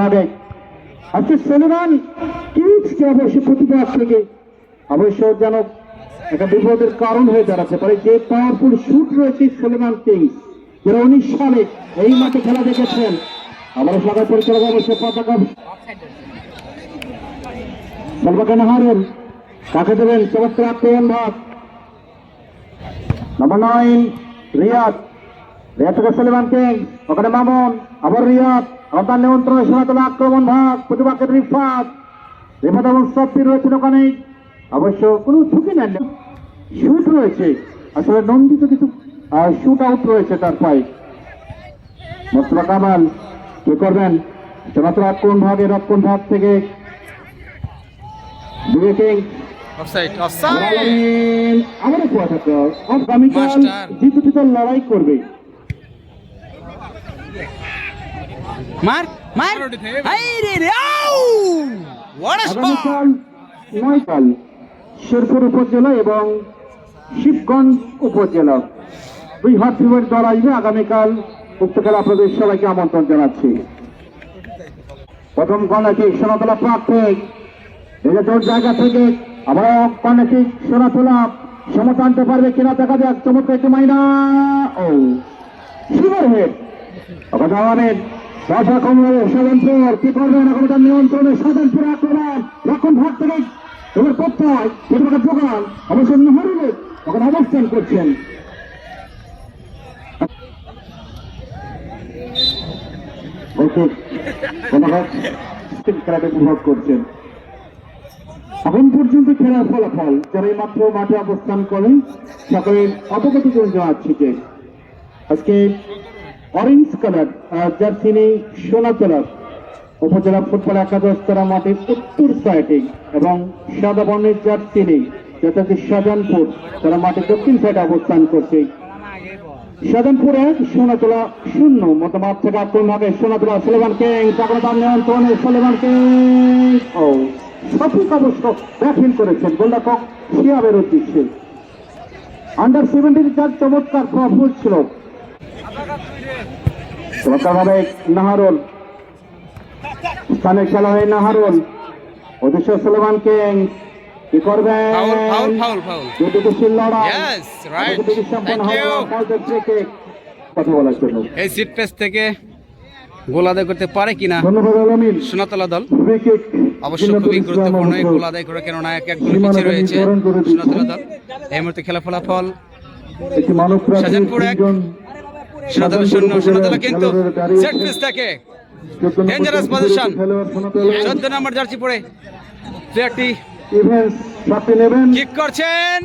ভাবে আজকে সলিমান কিংসকে অবশ্য থেকে? অবশ্য যেন একটা বিপদের কারণ হয়ে দাঁড়াতে যে পাওয়ারফুল শুট রয়েছে সলিমান কিংস যারা উনিশ সালে এই মাঠে খেলা দেখেছেন, আমরা সবাই পরিচালক অবশ্য পতাকা নাহারুন কাকে দেবেন? চমৎকার আক্রমণ ভাগ নাইন রিয়াদ। রিয়াদ থেকে সলিমান ওখানে মামুন, আবার রিয়াদ। তার নিয়ন্ত্রণে সনাতন আক্রমণ ভাগ প্রতিপক্ষের রিফাত রিফাত এবং সফির রয়েছেন ওখানে। অবশ্য কোনো ঝুঁকি নেন না। শুট রয়েছে। আসলে নন্দিত কিছু শুট আউট রয়েছে তার পায়ে। মোস্তফা কামাল কি করবেন? সনাতন আক্রমণ ভাগে রক্ষণ ভাগ থেকে। দুয়ে কিং অফসাইড অফসাইড আমারও কুয়া থাকতে আগামীকাল মাস্টার। জিতু জিতু লড়াই করবে। মার মার হাই রে রে আউ! নয়কাল শেরপুর উপজেলা এবং শিবগঞ্জ উপজেলা। দুই হাত ফিমের দল আসবে আগামীকাল উক্ত খেলা আপনাদের সবাইকে আমন্ত্রণ জানাচ্ছি। প্রথম কর্নারটি সোনাতলা প্রার্থিক নিজেদের জায়গা থেকে আবার কর্নারটি সোনাতলা। সমতা আনতে পারবে কিনা দেখা যাক। চমৎকার একটি মাইনা। ও শিবর হেড ওখানে কি এখন তার নিয়ন্ত্রণে আক্রমণ। রক্ষণ ভাগ থেকে এবার অবশ্য ওখানে অবস্থান করছেন। এখন পর্যন্ত খেলার ফলাফল, যারা এই মাত্র মাঠে অবস্থান করেন, সকলের অবগত করে জানাচ্ছি যে আজকে অরেঞ্জ কালার জার্সি নেই সোনা কালার। উপজেলা ফুটবল একাদশ তারা মাঠের উত্তর সাইডে এবং সাদা বর্ণের জার্সি নেই যেটা হচ্ছে শাহজাহানপুর তারা মাঠের দক্ষিণ সাইডে অবস্থান করছে। শাহজাহানপুর এক, সোনাতলা শূন্য। মতামত থেকে আক্রমণ হবে সোনাতলা সুলেমান কিং। তখন তার সুলেমান কিং। ও, সঠিক অবশ্য ব্যাটিং করেছেন গোলরক্ষক শিয়াবের উদ্দেশ্যে। আন্ডার সেভেন্টিন চার চমৎকার প্রফুল ছিল। চমৎকারভাবে নাহারুল। স্থানে খেলা হয় নাহারুল কিং। করবেন লড়াই। সম্পন্ন কথা বলার জন্য। এই সিট পেস থেকে গোল আদায় করতে পারে কিনা? সোনাতলা দল। অবশ্য খুবই গুরুত্বপূর্ণ। এই গোল আদায় করে কেননা এক এক গোল পিছিয়ে রয়েছে সোনাতলা দল। এই মুহূর্তে খেলা ফলাফল এক, সোনাতলা শূন্য সোনাতলা কিন্তু সেট পিস থেকে ডেঞ্জারাস. খেলোয়াড় চোদ্দ নম্বর জার্সি পরে প্লেয়ারটি কিক করছেন